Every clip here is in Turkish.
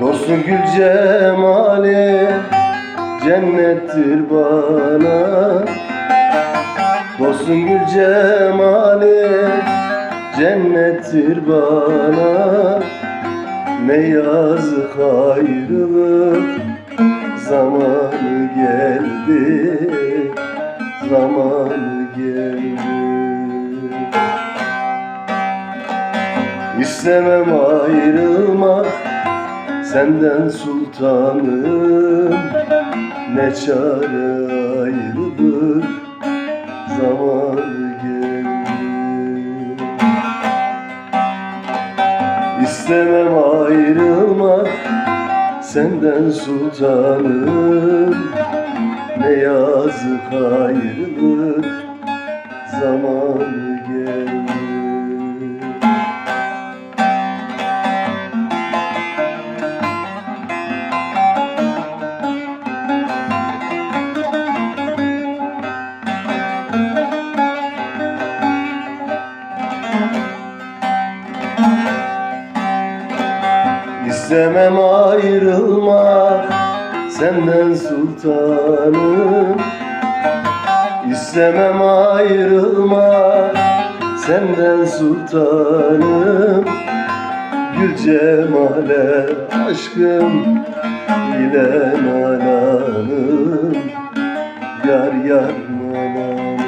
Dostun gül cemali cennettir bana. Dostun gül cemali cennettir bana. Ne yazık ayrılık zamanı geldi Zamanı geldi İstemem ayrılmak senden sultanım. Ne çare ayrılık zamanı geldi İstemem ayrılmak senden sultanım. Ne yazık ayrılık zamanı geldi İstemem ayrılmak senden sultanım. İstemem ayrılmak senden sultanım. Gül cemale aşkım ile nalanım Yar yar nalanım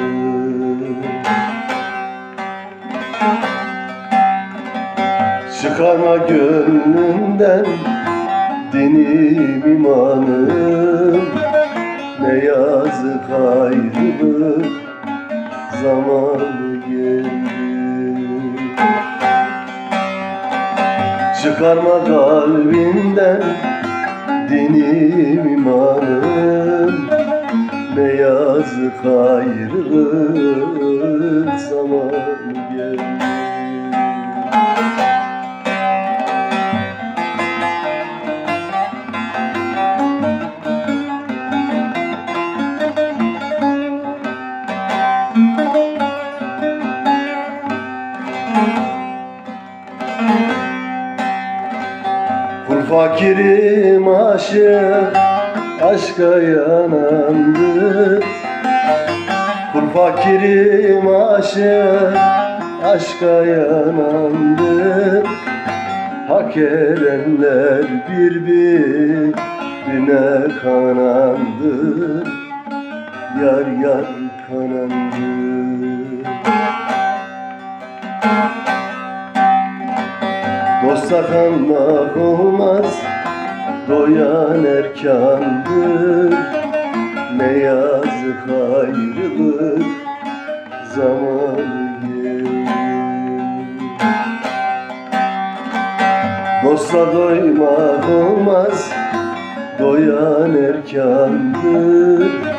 Çıkarma gönlünden dinim imanım. Ne yazık ayrılık zamanı geldi. Çıkarma kalbinden dinim imanım. Ne yazık ayrılık zamanı geldi fakirim aşık aşka yanandı Kul fakirim aşık aşka yanandı Hak edenler birbirine kanandı Yar yar kanandı Dosta kanmak olmaz Doyan erkandır Ne yazık ayrılık Zamanı geldi Dosta doymak olmaz Doyan erkandır